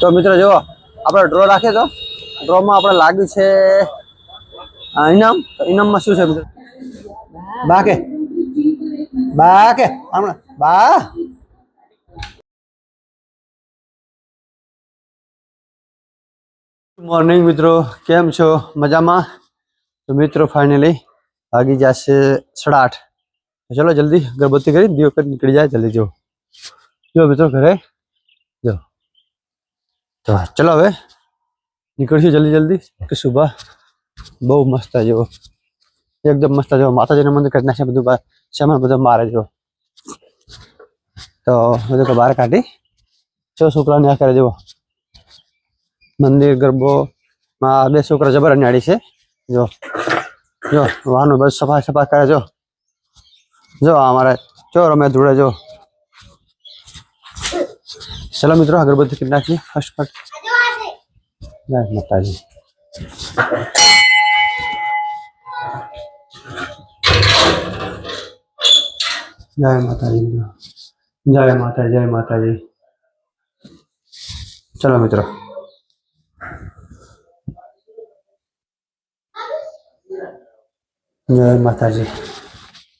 તો મિત્રો જુઓ આપણે ડ્રો રાખીએ તો? ડ્રોમાં આપણે લાગ્યું છે અ, ઇનામ? તો ઇનામમાં શું છે મિત્રો? બા કે બા. કે હમણાં બા મોર્નિંગ મિત્રો. કેમ છો? મજામાં? તો મિત્રો ફાઇનલી વાગી જશે સાડા આઠ. તો ચલો જલ્દી અગરબત્તી કરી દીવો કરી નીકળી જાય જલ્દી જો જો મિત્રો ઘરે. જો તો ચલો હવે નીકળશું જલ્દી જલ્દી, કે સુબહ. બહુ મસ્ત જેવો એકદમ મસ્ત જેવો માતાજીના મંદિર કરી નાખે બધું સામાન બધું મારે જેવો તો બધું બહાર કાઢી. છો છોકરાને આ કરે જેવો મંદિર, ગરબો, માં બે છોકરા જબર અન્યાડી છે. જો જો વાનું બસ સફાઈ સફાઈ કરે જો જો અમારે જો રમે ધૂળે જો ચલો મિત્રો, અગરબત્તી કરી નાખીએ. ફર્સ્ટ પર જય માતાજી. જય માતાજી જય માતા જય માતાજી. ચલો મિત્રો. જય માતાજી.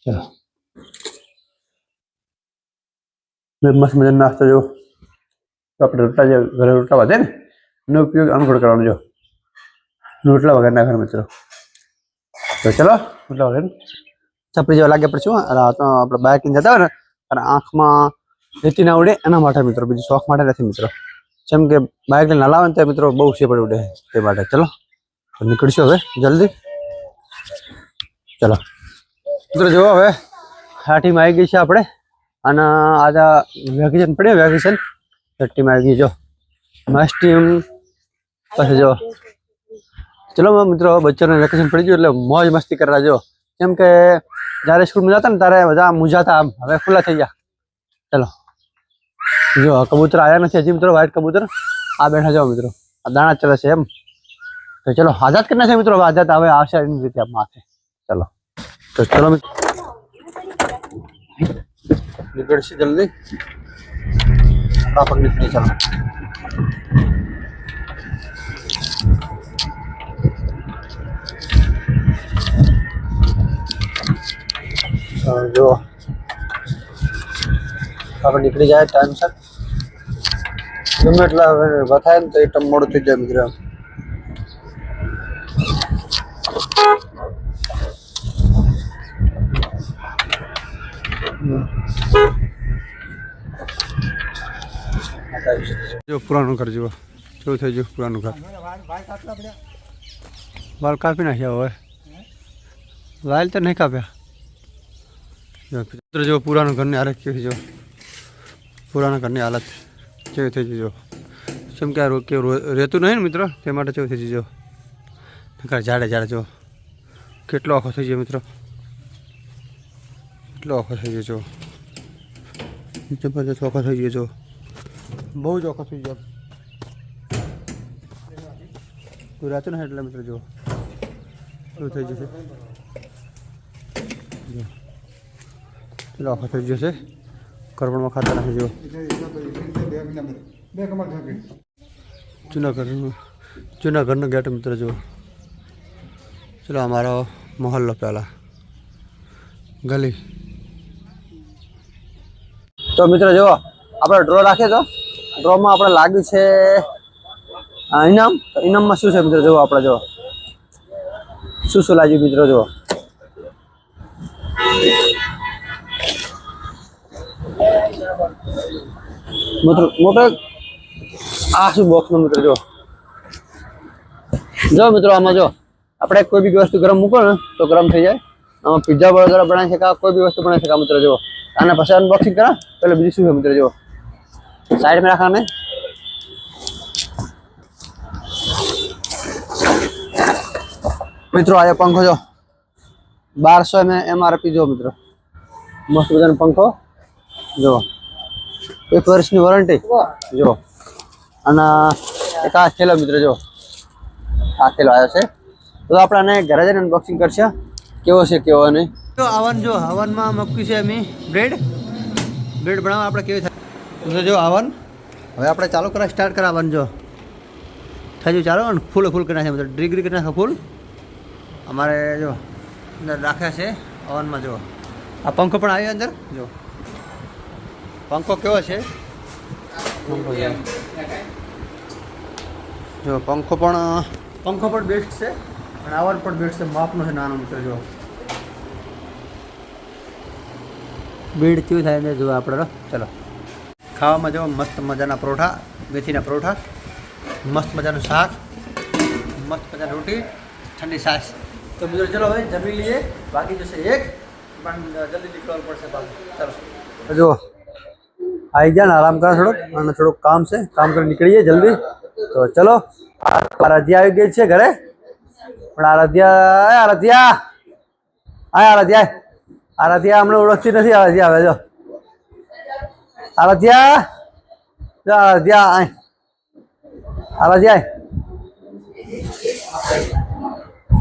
ચલો. મસ્ત મજાનો નાસ્તો જો તો આપણે રોટલા જે ઘરે રોટલા વધે ને, એનો ઉપયોગ અનુકૂળ કરવાનો જો. રોટલા વગરના ઘર મિત્રો. તો ચલો, રોટલા વગર. છપરી જેવા લાગે પછી શું તો આપણે બાઇકિંગ જતા હોય ને, અને આંખમાં રેતી ના ઉડે એના માટે મિત્રો, બીજું શોખ માટે નથી મિત્રો. જેમ કે બાઇક લઈને હલાવે ને તો મિત્રો બહુ શેપડ ઉડે તે માટે. ચલો નીકળશું હવે, જલ્દી. ચલો. મિત્રો, જુઓ હવે, હાટીમાં આવી ગઈ છે આપણે, અને આજે વેકેશન પડ્યું, વેકેશન છઠ્ઠીમાં આવી ગઈ જો મસ્ત ટીમ પછી જો ચલો મિત્રો બચ્ચાને વેકેશન પડી ગયું એટલે મોજ મસ્તી કરવા જો કેમ કે જ્યારે સ્કૂલમાં જતા ને ત્યારે બધા મૂંઝાતા આમ, હવે ખુલ્લા થઈ ગયા. ચલો. જો, આ કબૂતર આવ્યા નથી, હજી મિત્રો વ્હાઈટ કબૂતર. આ બેઠા જાઓ મિત્રો. આ દાણા ચલે છે એમ. તો ચલો, આઝાદ કરી નાખે મિત્રો? હવે આઝાદ હવે આવશે એની રીતે આમ માથે. ચલો. તો ચલો મિત્રો નીકળશે જલ્દી. ફટાફટ નીકળી ચાલો જો આપણે નીકળી જાય ટાઈમ સર ગમે એટલા વધારે ને તો એ મોડું થઈ જાય મિત્રો જો પુરાણું ઘર જુઓ. કેવું થઈ ગયું પુરાણું ઘર? વાળ કાપી નાખ્યા હવે. વાલ તો નહીં કાપ્યા. જો મિત્રો જો પુરાણું ઘરની હાલત કેવી જો પુરાણા ઘરની હાલત કેવી થઈ ગઈ જો જેમ કે કે રહેતું નહીં ને મિત્રો? તે માટે કેવું થઈ ગયું જો નકર જાડે જાડે જો કેટલો આખો થઈ ગયો મિત્રો? કેટલો આખો થઈ ગયો જો જબરજસ્ત આખો થઈ ગયો જો બહુ જ ઓખો થઈ ગયો કોઈ રહેતું નહીં એટલે મિત્રો જો શું થઈ જશે જો પેલો આખો થઈ જશે કરપણમાં ખાતા નાખી જો જુનાગઢનું જુનાગઢનો ગેટ મિત્ર જો ચલો અમારો મહોલ્લો પહેલા ગલી તો મિત્રો જુઓ આપણે ડ્રો રાખીએ તો ડ્રોમાં આપણે લાગ્યું છે ઇનામ? ઇનામમાં શું છે મિત્રો? જુઓ આપણે, જુઓ. શું શું લાગ્યું મિત્રો? જુઓ. મિત્રો, મોટો, આ શું બોક્સનો મિત્રો? જો જો મિત્રો, આમાં જો આપણે કોઈ બી વસ્તુ ગરમ મૂકો ને, તો ગરમ થઈ જાય. આમાં પિઝા બર્ગર બનાવી શકાય, કોઈ બી વસ્તુ બનાવી શકાય, મિત્રો જો આને પછી અનબોક્સિંગ કરા પેલે બીજું શું છે, મિત્રો જો સાઈડ में रखा ने મિત્રો આ પંખો જો બારસો એમ એમઆરપી જો મિત્રો મસ્ત મજાનો પંખો જો એક વર્ષની વોરંટી જો અને એક આ થેલો મિત્રો જો આ થેલો આવ્યો છે તો આપણે આને ઘરે જઈને અનબોક્સિંગ કરશે કેવો છે કેવો નહીં તો હવન જો હવનમાં મૂક્યું છે અમે બ્રેડ બ્રેડ બનાવવા આપણે કેવી થાય તો જો આવન હવે આપણે ચાલુ કરવા સ્ટાર્ટ કરાવવાનું જો. થયું ચાલો ને ફૂલ ફૂલ કરી નાખે ડિગ્રી કરી નાખે ફૂલ. અમારે જો અંદર રાખ્યા છે અવનમાં જો. આ પંખો પણ આવ્યો અંદર. જો. પંખો કેવો છે? જો. પંખો પણ પંખો પણ બેસ્ટ છે. અને આવર પણ બેસ્ટ છે. માપનો છે નાનો મિત્ર જો. બીડ કેવું થાય ને જો આપણે. ચલો. ખાવામાં જો મસ્ત મજાના પરોઠા, મેથીના પરોઠા, મસ્ત મજાનું શાક, મસ્ત મજાની રોટી, ઠંડી છાશ. તો મિત્રો, ચલો હવે જમી લઈએ. બાકી જશે એક, પણ જલ્દી નીકળવું પડશે ચાલો. જો આવી ગયા ને, આરામ કરો થોડોક, અને થોડુંક કામ છે, કામ કરી નીકળીએ જલ્દી. તો ચલો, આરાધ્યા આવી ગઈ છે ઘરે. પણ આરાધ્યા આરાધ્યા. હા આરાધ્યા આરાધ્યા હમણાં ઓળખતી નથી, આરાધ્યા, હવે જો. આરાધ્યા જો આરાધ્યા આય આરાધ્યા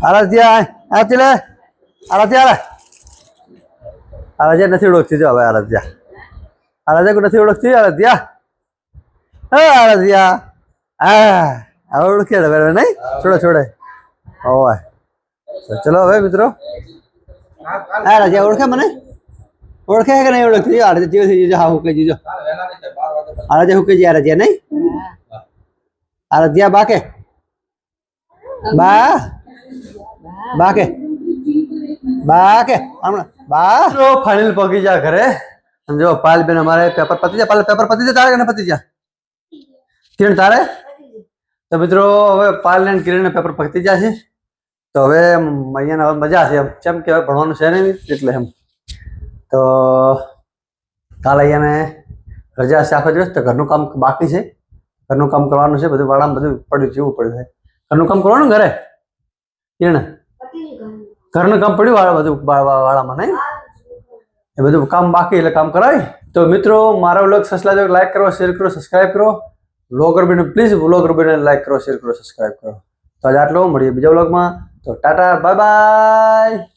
આરાધ્યા આય આ ચલે આરાધ્યા આરાધ્યા નથી ઓળખતી જો હવે આરાધ્યા આરાધ્યા કોઈ નથી ઓળખતી આરાધ્યા હે આરાધ્યા હા હવે ઓળખી હવે નહીં છોડે છોડે હોય તો ચલો હવે મિત્રો હા રાજા ઓળખે મને ઓળખે કે નહીં ઓળખતી? આ રાજા જેવું થઈ જજો હા હુકે જીજો. દીજો આ રાજા હું જ્યાં નહીં? આ રાજા બાકે. બા. બાકે. બાકે. હમણાં. બા. તો ફાઇનલ પગી જા ઘરે. સમજો જો પાલ બેન અમારે પેપર પતી જાય પાલ પેપર પતી જાય તારે કે પતી જાય? કિરણ તારે? તો મિત્રો હવે પાલ ને કિરણ પેપર પતી છે. તો હવે અહીંયા હવે મજા છે એમ. કેમ કે ભણવાનું છે નહીં એટલે એમ. તો કાલે અહીંયાને રજા છે આખો દિવસ? તો ઘરનું કામ બાકી છે. ઘરનું કામ કરવાનું છે, બધું વાળામાં બધું પડ્યું, જેવું પડ્યું છે. ઘરનું કામ કરવાનું ઘરે? એને ઘરનું કામ પડ્યું વાળા બધું વાળામાં નહીં? એ બધું કામ બાકી એટલે કામ કરાય. તો મિત્રો, મારા વ્લોગ સસલા જો લાઈક કરો શેર કરો સબસ્ક્રાઈબ કરો. વ્લોગર બીને પ્લીઝ વ્લોગર બીને લાઈક કરો શેર કરો સબસ્ક્રાઈબ કરો. તો આજે આટલો, મળીએ બીજા વ્લોગમાં. તો ટાટા બાય બાય